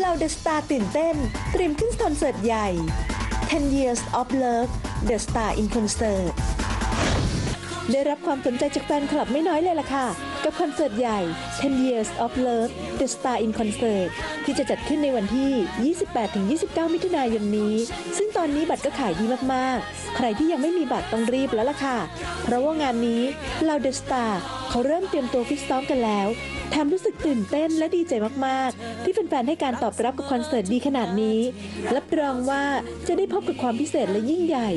เหล่าเดอะสตาร์ตื่นเต้น เตรียมขึ้นคอนเสิร์ตใหญ่ 10 Years of Love The Star in Concert ได้รับความสนใจจากแฟนคลับไม่น้อยเลยล่ะค่ะ กับคอนเสิร์ตใหญ่ 10 Years of Love The Star in Concert ที่จะจัดขึ้นในวันที่ 28-29 มิถุนายนนี้ ซึ่งตอนนี้บัตรก็ขายดีมาก ๆ ใครที่ยังไม่มีบัตรต้องรีบแล้วล่ะค่ะ เพราะว่างานนี้เหล่า The Star เขาเริ่มเตรียมตัวฟิตซ้อมกันแล้วแถมรู้สึกตื่นเต้นและดีใจมากๆ ที่แฟนๆให้การตอบรับกับคอนเสิร์ตดีขนาดนี้ รับรองว่าจะได้พบกับความพิเศษและยิ่งใหญ่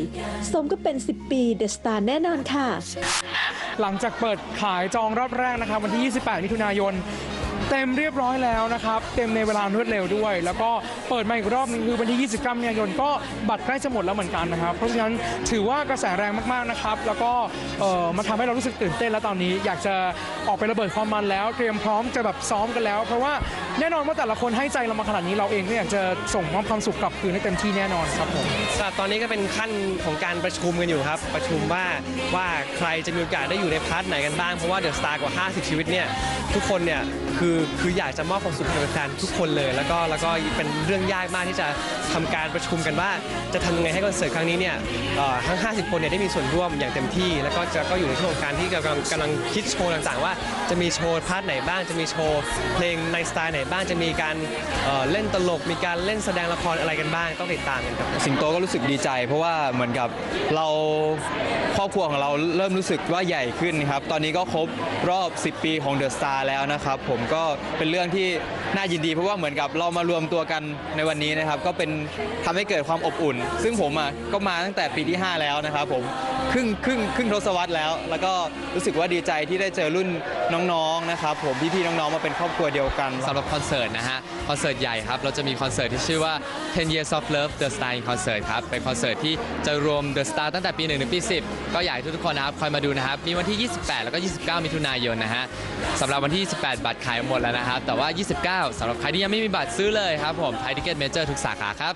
สมก็เป็น 10 ปีเดอะสตาร์แน่นอนค่ะ หลังจากเปิดขายจองรอบแรกนะครับวันที่ 28 มิถุนายน เต็มเรียบร้อยแล้วนะครับ เต็มในเวลารวดเร็วด้วย แล้วก็เปิดมาอีกรอบนึงคือวันที่ 29มิถุนายนก็บัตรใกล้จะหมดแล้วเหมือนกันนะครับ เพราะฉะนั้นถือว่ากระแสแรงมากๆนะครับ แล้วก็เอ่อมาทำให้เรารู้สึกตื่นเต้นแล้วตอนนี้ อยากจะออกไประเบิดความมันแล้ว เตรียมพร้อมจะแบบซ้อมกันแล้ว เพราะว่าแน่นอนว่าแต่ละคนให้ใจเรามาขนาดนี้เราเองก็อยากจะส่งมอบความสุขกลับคืนให้เต็มที่แน่นอนครับผมก็ตอนนี้ก็เป็นขั้นของการประชุมกันอยู่ครับ ประชุมว่าว่าใครจะมีโอกาสได้อยู่ในพาร์ทไหนกันบ้างเพราะว่าเดอะสตาร์กว่า 50 ชีวิตเนี่ยทุกคนเนี่ยคือคืออยากจะมอบความสุขให้กับแฟนทุกคนเลย แล้วก็แล้วก็เป็นเรื่องยากมากที่จะทำการประชุมกันว่า จะทำยังไงให้คอนเสิร์ตครั้งนี้เนี่ยเอ่อทั้ง 50 คนเนี่ยได้มีส่วนร่วมอย่างเต็มที่ แล้วก็จะก็อยู่ในช่วงของการที่กำลังกำลังคิดโชว์ต่างๆ ว่าจะมีโชว์พาร์ทไหนบ้าง จะมีโชว์เพลงในสไตล์ไหนบ้างจะมีการเอ่อเล่นตลก มีการเล่นแสดงละครอะไรกันบ้างต้องติดตามกันครับ สิงโตก็รู้สึกดีใจ เพราะว่าเหมือนกับเราครอบครัวของเราเริ่มรู้สึกว่าใหญ่ขึ้นนะครับ ตอนนี้ก็ครบรอบ 10 ปีของเดอะสตาร์แล้วนะครับ ผมก็เป็นเรื่องที่ น่ายินดีเพราะว่าเหมือนกับเรามารวมตัวกันในวันนี้นะครับ ก็เป็นทำให้เกิดความอบอุ่น ซึ่งผมอะก็มาตั้งแต่ปีที่ 5 แล้วนะครับผมครึ่งครึ่งครึ่งทศวรรษแล้ว แล้วก็รู้สึกว่าดีใจที่ได้เจอรุ่นน้องๆนะครับผมพี่ๆน้องๆมาเป็นครอบครัวเดียวกันสำหรับคอนเสิร์ตนะฮะคอนเสิร์ตใหญ่ครับเราจะมีคอนเสิร์ตที่ชื่อว่า 10 Years of Love The Star Concert ครับเป็นคอนเสิร์ตที่จะรวม The Star ตั้งแต่ปี1ถึงปี10 ก็อยากให้ทุกๆคนนะครับคอยมาดูนะครับมีวันที่ 28 แล้วก็ 29 มิถุนายนนะฮะสำหรับวันที่ 28 บัตรขายหมดแล้วนะครับแต่ว่า 29สำหรับใครที่ยังไม่มีบัตรซื้อเลยครับผมไทยทิเก็ตเมเจอร์ทุกสาขาครับ